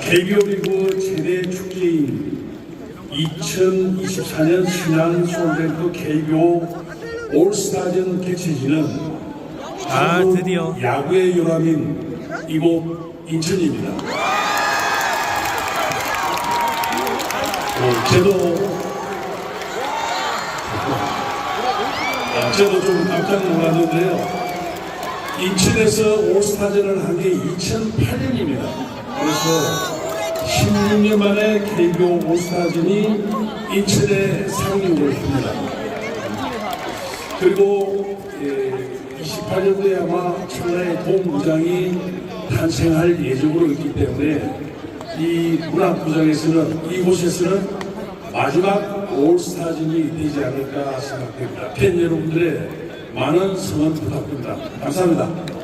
KBO 리그 최대 축제인 2024년 신한 솔뱅크 KBO 올스타전 개최지는 아, 드디어. 야구의 요람인 이곳 인천입니다. 어, 저도 아, 저도 좀 깜짝 놀랐는데요. 인천에서 올스타전을 한 게 2008년입니다. 그래서 16년 만에 KBO 올스타전이 인천에 상륙을 합니다. 그리고 28년도에 아마 천하의 본부장이 탄생할 예정으로 있기 때문에 이 문학부장에서는 이곳에서는 마지막 올스타전이 되지 않을까 생각됩니다. 팬 여러분들의 많은 성원 부탁드립니다. 감사합니다.